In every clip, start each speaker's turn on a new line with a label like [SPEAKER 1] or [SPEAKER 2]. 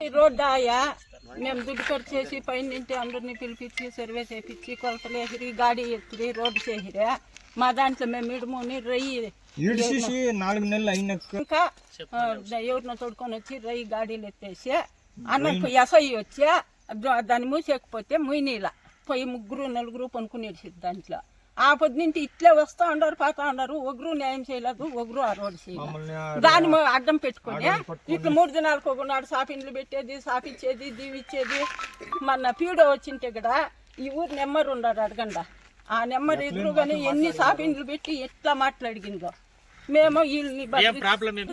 [SPEAKER 1] Road ఆయా. మేము దుడ్డు ఖర్చు చేసి పైన నుంచి అందరిని పిలిపించి సర్వే చేపించి కొలతలు వేసిరి గాడి ఎత్తురి రోడ్డు చేసిరే. మా దాంట్లో మేము ఇడుముని రయ్యి
[SPEAKER 2] నాలుగు నెలలు అయినాక
[SPEAKER 1] ఇంకా ఎవరినో తోడుకొని వచ్చి రయ్యి గాడీలు ఎత్తేసి అన్నకు ఎస్ఐ వచ్చి దాన్ని మూసేకపోతే ముయినీల పోయి ముగ్గురు నలుగురు పనుకునేసి దాంట్లో. ఆ పొద్దు నుంచి ఇట్లే వస్తా ఉన్నారు పోతా ఉన్నారు. ఒకరు న్యాయం చేయలేదు ఒకరు ఆ రోడ్డు చేయలేదు దాన్ని మ- అడ్డం పెట్టుకొని ఇట్లా మూడు దినాలకు ఒకనాడు సాపిండ్లు పెట్టేది సాపిచ్చేది దీవిచ్చేది. మన పీడో వచ్చింటే కూడా ఈ ఊరు నెమ్మరు ఉండరు అడగండ. ఆ నెమ్మరు ఎదురుగానే ఎన్ని సాపిండ్లు పెట్టి ఎట్లా మాట్లాడిగిందో. మేము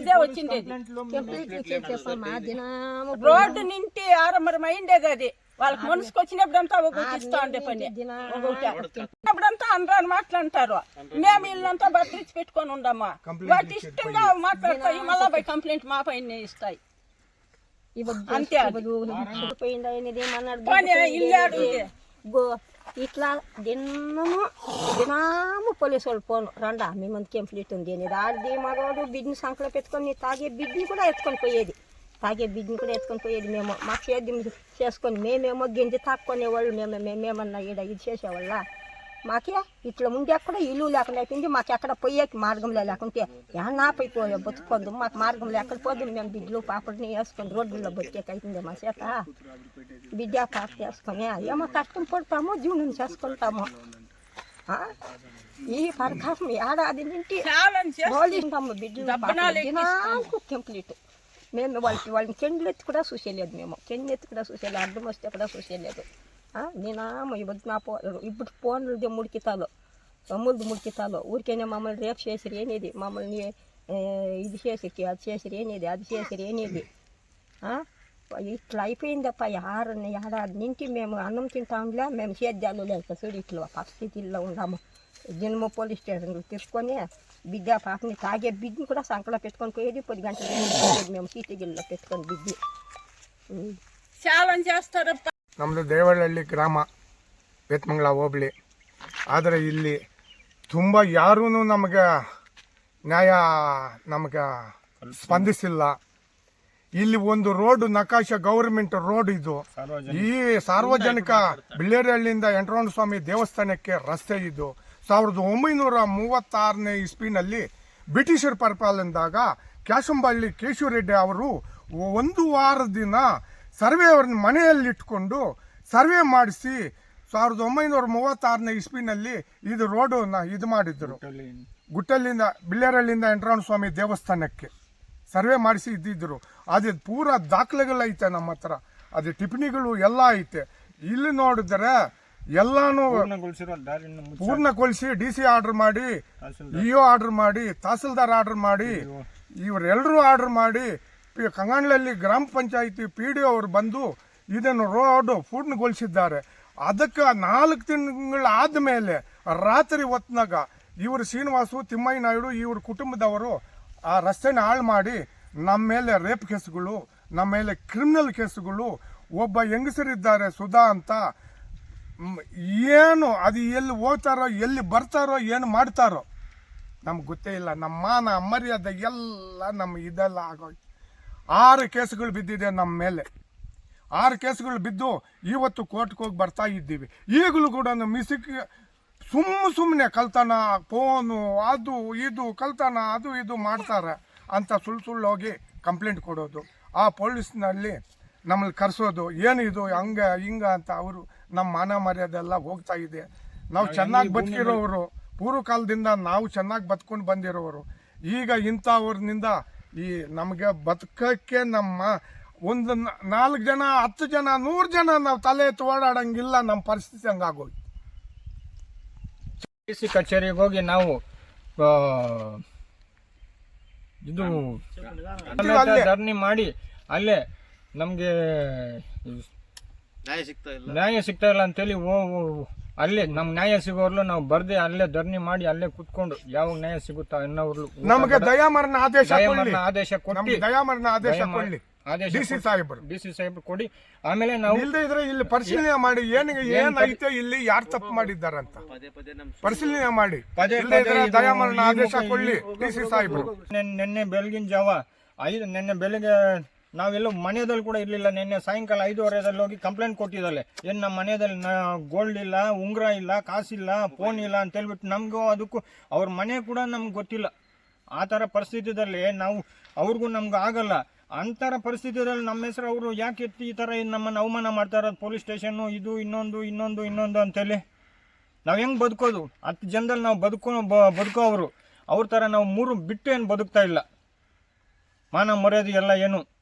[SPEAKER 1] ఇదే వచ్చింది రోడ్డు నింటి ఆరంభం అయిండేది అది. వాళ్ళకి మనసుకు వచ్చినప్పుడంతా ఒకటి ఇస్తా ఉండే పని. ఒకటి అప్పుడంతా అనరాని మాట్లాంటారు మేము వీళ్ళంతా భద్రించి పెట్టుకొని ఉండమ్మా. వాటి ఇష్టంగా మాట్లాడతాయి మళ్ళా పోయి కంప్లైంట్ మా పైన ఇస్తాయి. అంతే అది. పోనీ ఇల్లు ఆడుంది
[SPEAKER 3] ఇట్లా దినము దినము పోలీసు వాళ్ళు పోను. రండా మీ ముందుకి ఏం ఫ్లీట్ ఉంది? అని ఆడిది మగవాడు బిడ్ని సంకలో పెట్టుకొని తాగే బిడ్ని కూడా ఎత్తుకొని పోయేది. తాగే బిడ్ని కూడా ఎత్తుకొని పోయేది మేము మా సేద్యం చేసుకొని మేమేమో గింజ తాక్కునే వాళ్ళు మేము మేమేమన్నా ఈడ ఇది చేసేవాళ్ళ మాకే ఇట్లా ముందు ఎక్కడ ఇల్లు లేకుండా అయిపోయింది మాకు ఎక్కడ పోయేకి మార్గంలో లేకుంటే ఏమన్నా పోయిపోయా బతుకోద్దు మాకు మార్గంలో ఎక్కడ పోదు మేము బిడ్డలు పాపడిని వేసుకొని రోడ్లలో బతికేకి అవుతుంది మా చేత బిడ్డ పాప చేసుకొని ఏమో కష్టం పడతాము జీవనం చేసుకుంటాము ఆ? ఈ పరకాశం ఏడాది నుండి
[SPEAKER 1] చాలా చేస్తాం.
[SPEAKER 3] పోలీసుంటాము బిడ్డలు
[SPEAKER 1] దబ్బనాలు
[SPEAKER 3] దినాలకు కంప్లీట్ మేము వాళ్ళకి వాళ్ళని కెండ్లెత్తి కూడా చూసేయలేదు మేము. కెండ్లెత్తి కూడా చూసేయలేదు. అర్థం వస్తే కూడా చూసేయలేదు. నేనామ ఇప్పుడు నా పో ఇప్పుడు ఫోన్లది ముడికితాలో తమ్ముళ్ళు ముడికితాలో ఊరికైనా మమ్మల్ని రేపు చేసిరు ఏనేది మమ్మల్ని ఇది చేసి అది చేసిరు ఏనేది అది చేసిరు ఏనేది ఇట్లా అయిపోయిందప్ప. ఆరు ఏడాది నుంచి మేము అన్నం తింటాంలే మేము సేద్యాలు లేక చూడు ఇట్లా పరిస్థితుల్లో ఉన్నాము. జన్మ పోలీస్ స్టేషన్కి తీసుకొని బిడ్డ పాపని తాగే బిడ్డని కూడా సంకలో పెట్టుకొని పోయేది పది గంటల పోయేది మేము సీటీ గిల్లో పెట్టుకొని బిడ్డి ఉం.
[SPEAKER 1] చాలా చేస్తారప్ప
[SPEAKER 4] ನಮ್ಮದು ದೇವಳಹಳ್ಳಿ ಗ್ರಾಮ ಬೇತ್ಮಂಗ್ಲ ಹೋಬಳಿ ಆದರೆ ಇಲ್ಲಿ ತುಂಬ ಯಾರೂ ನಮಗೆ ನ್ಯಾಯ ನಮಗೆ ಸ್ಪಂದಿಸಿಲ್ಲ ಇಲ್ಲಿ ಒಂದು ರೋಡ್ ನಕಾಶ ಗೌರ್ಮೆಂಟ್ ರೋಡ್ ಇದು ಈ ಸಾರ್ವಜನಿಕ ಬಿಳ್ಳೇರಹಳ್ಳಿಯಿಂದ ಎಂಟ್ರೌಂಡ್ ಸ್ವಾಮಿ ದೇವಸ್ಥಾನಕ್ಕೆ ರಸ್ತೆ ಇದು ಸಾವಿರದ ಒಂಬೈನೂರ ಮೂವತ್ತಾರನೇ ಇಸ್ವಿನಲ್ಲಿ ಬ್ರಿಟಿಷರ ಪರಿಪಾಲನೆದಾಗ ಕ್ಯಾಶಂಬಳ್ಳಿ ಕೇಶವರೆಡ್ಡಿ ಅವರು ಒಂದು ವಾರದ ದಿನ ಸರ್ವೆ ಅವ್ರನ್ನ ಮನೆಯಲ್ಲಿಟ್ಕೊಂಡು ಸರ್ವೆ ಮಾಡಿಸಿ ಸಾವಿರದ ಒಂಬೈನೂರ ಮೂವತ್ತಾರನೇ ಇಸ್ವಿನಲ್ಲಿ ಇದು ರೋಡನ್ನು ಇದು ಮಾಡಿದ್ರು ಗುಟ್ಟಲ್ಲಿಂದ ಬಿಳ್ಳೇರಳ್ಳಿಯಿಂದ ಎಂಟ್ರಾಣ ಸ್ವಾಮಿ ದೇವಸ್ಥಾನಕ್ಕೆ ಸರ್ವೆ ಮಾಡಿಸಿ ಇದ್ದಿದ್ರು ಅದು ಪೂರ ದಾಖಲೆಗಳೈತೆ ನಮ್ಮ ಹತ್ರ. ಅದು ಟಿಪ್ಪಣಿಗಳು ಎಲ್ಲ ಐತೆ. ಇಲ್ಲಿ ನೋಡಿದ್ರೆ ಎಲ್ಲಾನು ಪೂರ್ಣಗೊಳಿಸಿ ಡಿ ಸಿ ಆರ್ಡರ್ ಮಾಡಿ ಇಒ ಆರ್ಡರ್ ಮಾಡಿ ತಹಸೀಲ್ದಾರ್ ಆರ್ಡರ್ ಮಾಡಿ ಇವರೆಲ್ಲರೂ ಆರ್ಡರ್ ಮಾಡಿ ಕಂಗಾಣ್ಲಲ್ಲಿ ಗ್ರಾಮ ಪಂಚಾಯಿತಿ ಪಿ ಡಿ ಅವರು ಬಂದು ಇದನ್ನು ರೋಡ್ ಪೂರ್ಣಗೊಳಿಸಿದ್ದಾರೆ. ಅದಕ್ಕೆ ನಾಲ್ಕು ತಿಂಗಳಾದ ಆದಮೇಲೆ ರಾತ್ರಿ ಹೊತ್ನಾಗ ಇವರು ಶ್ರೀನಿವಾಸು ತಿಮ್ಮಯ್ಯ ನಾಯ್ಡು ಇವ್ರ ಕುಟುಂಬದವರು ಆ ರಸ್ತೆನ ಹಾಳು ಮಾಡಿ ನಮ್ಮ ಮೇಲೆ ರೇಪ್ ಕೇಸುಗಳು ನಮ್ಮ ಮೇಲೆ ಕ್ರಿಮಿನಲ್ ಕೇಸುಗಳು ಒಬ್ಬ ಹೆಂಗಸರಿದ್ದಾರೆ ಸುಧಾ ಅಂತ ಏನು, ಅದು ಎಲ್ಲಿ ಹೋಗ್ತಾರೋ, ಎಲ್ಲಿ ಬರ್ತಾರೋ, ಏನು ಮಾಡ್ತಾರೋ, ನಮ್ಗೆ ಗೊತ್ತೇ ಇಲ್ಲ. ನಮ್ಮ ಮಾನ ಮರ್ಯಾದೆ ಎಲ್ಲ ನಮ್ಮ ಇದೆಲ್ಲ ಆಗೋಯ್ತು. ಆರು ಕೇಸುಗಳು ಬಿದ್ದಿದೆ ನಮ್ಮ ಮೇಲೆ. ಆರು ಕೇಸುಗಳು ಬಿದ್ದು ಇವತ್ತು ಕೋರ್ಟ್ಗೆ ಹೋಗಿ ಬರ್ತಾ ಇದ್ದೀವಿ. ಈಗಲೂ ಕೂಡ ಮಿಸಿಕ್, ಸುಮ್ಮ ಸುಮ್ಮನೆ ಕಲ್ತಾನ, ಫೋನು, ಅದು, ಇದು, ಕಲ್ತಾನ, ಅದು, ಇದು ಮಾಡ್ತಾರೆ ಅಂತ ಸುಳ್ಳು ಸುಳ್ಳು ಹೋಗಿ ಕಂಪ್ಲೇಂಟ್ ಕೊಡೋದು. ಆ ಪೊಲೀಸ್ನಲ್ಲಿ ನಮ್ಮಲ್ಲಿ ಕರೆಸೋದು. ಏನಿದು, ಹಂಗೆ, ಹಂಗ ಅಂತ ಅವರು ನಮ್ಮ ಮಾನ ಮರ್ಯಾದೆ ಎಲ್ಲ ಹೋಗ್ತಾ ಇದೆ. ನಾವು ಚೆನ್ನಾಗಿ ಬದುಕಿರೋರು ಪೂರ್ವ ಕಾಲದಿಂದ ನಾವು ಚೆನ್ನಾಗಿ ಬದುಕೊಂಡು ಬಂದಿರೋರು. ಈಗ ಇಂಥವ್ರನಿಂದ ಈ ನಮಗೆ ಬದುಕಕ್ಕೆ ನಮ್ಮ ಒಂದು ನಾಲ್ಕು ಜನ ಹತ್ತು ಜನ ನೂರು ಜನ ನಾವು ತಲೆ ಎತ್ತು ಓಡಾಡಂಗಿಲ್ಲ ನಮ್ಮ ಪರಿಸ್ಥಿತಿ ಹಂಗಾಗೋಯ್ತು.
[SPEAKER 2] ಡಿ ಸಿ ಕಚೇರಿಗೆ ಹೋಗಿ ನಾವು ಇದು. ಧರಣಿ ಮಾಡಿ ಅಲ್ಲೇ ನಮಗೆ ನ್ಯಾಯ ಸಿಗ್ತಾ ಇಲ್ಲ. ಅಂತೇಳಿ ಓ ಓ- ಅಲ್ಲೇ ನಮ್ ನ್ಯಾಯ ಸಿಗೋರ್ಲು ನಾವು ಬರ್ದೆ ಅಲ್ಲೇ ಧರಣಿ ಮಾಡಿ ಅಲ್ಲೇ ಕುತ್ಕೊಂಡು ಯಾವಾಗ ನ್ಯಾಯ ಸಿಗುತ್ತಾ ಅನ್ನೋರ್ಲು
[SPEAKER 4] ನಮಗೆ ದಯಾಮರಣ ಆದೇಶ ಕೊಡ್ಲಿ.
[SPEAKER 2] ದಯಾಮರಣ ಆದೇಶ ಕೊಟ್ಟು.
[SPEAKER 4] ನಮ್ಗೆ ದಯಾಮರಣ ಆದೇಶ
[SPEAKER 2] ದಯಾಮರಣ
[SPEAKER 4] ಕೊಡ್ಲಿ.
[SPEAKER 2] ಆದೇಶ
[SPEAKER 4] ಡಿ ಸಿ ಸಾಹೇಬರು.
[SPEAKER 2] ಡಿ ಸಿ ಸಾಹೇಬ್ರು ಕೊಡಿ. ಆಮೇಲೆ ನಾವು
[SPEAKER 4] ಇಲ್ಲದೆ ಇದ್ರೆ ಇಲ್ಲಿ ಪರಿಶೀಲನೆ ಮಾಡಿ. ಏನು ಏನೈತೆ ಇಲ್ಲಿ ಯಾರು ತಪ್ಪು ಮಾಡಿದ್ದಾರಂತ? ಪರಿಶೀಲನೆ ಮಾಡಿ.
[SPEAKER 2] ಪದೇ
[SPEAKER 4] ಇಲ್ಲದೆ ಇದ್ರೆ
[SPEAKER 2] ಪದೇ ಇದು
[SPEAKER 4] ದಯಾಮರಣ ಆದೇಶ ಕೊಡ್ಲಿ ಡಿ ಸಿ ಸಾಹೇಬರು.
[SPEAKER 2] ನೆನ್- ನೆನ್ನೆ ಬೆಳಗಿನ ಜಾವ ಐದು ನೆನ್ನೆ ಬೆಳಿಗ್ಗೆ ನಾವೆಲ್ಲೋ ಮನೆಯಲ್ಲಿ ಕೂಡ ಇರಲಿಲ್ಲ. ನಿನ್ನೆ ಸಾಯಂಕಾಲ ಐದುವರೆದಲ್ಲಿ ಹೋಗಿ ಕಂಪ್ಲೇಂಟ್ ಕೊಟ್ಟಿದ್ದಾಳೆ. ಏನು ನಮ್ಮ ಮನೆಯಲ್ಲಿ ಗೋಲ್ಡ್ ಇಲ್ಲ, ಉಂಗುರ ಇಲ್ಲ, ಕಾಸಿಲ್ಲ ಫೋನ್ ಇಲ್ಲ ಅಂತ ಹೇಳ್ಬಿಟ್ಟು ನಮಗೂ ಅದಕ್ಕೂ ಅವ್ರ ಮನೆ ಕೂಡ ನಮ್ಗೆ ಗೊತ್ತಿಲ್ಲ. ಆ ಥರ ಪರಿಸ್ಥಿತಿದಲ್ಲಿ ನಾವು, ಅವ್ರಿಗೂ ನಮ್ಗೆ ಆಗಲ್ಲ. ಅಂತರ ಪರಿಸ್ಥಿತಿಯಲ್ಲಿ ನಮ್ಮ ಹೆಸರು ಅವರು ಯಾಕೆ ಎತ್ತಿ ಈ ಥರ ನಮ್ಮನ್ನು ಅವಮಾನ ಮಾಡ್ತಾ ಇರೋದು? ಪೊಲೀಸ್ ಸ್ಟೇಷನ್ನು ಇದು, ಇನ್ನೊಂದು ಇನ್ನೊಂದು ಇನ್ನೊಂದು ಅಂತೇಳಿ. ನಾವು ಹೆಂಗೆ ಬದುಕೋದು? ಹತ್ತು ಜನದಲ್ಲಿ ನಾವು ಬದುಕೋ, ಬ- ಬದುಕೋವರು ಅವ್ರ. ಥರ ನಾವು ಮೂರು ಬಿಟ್ಟು ಏನು ಬದುಕ್ತಾ ಇಲ್ಲ. ಮಾನ ಮರ್ಯಾದೆ ಎಲ್ಲ ಏನು?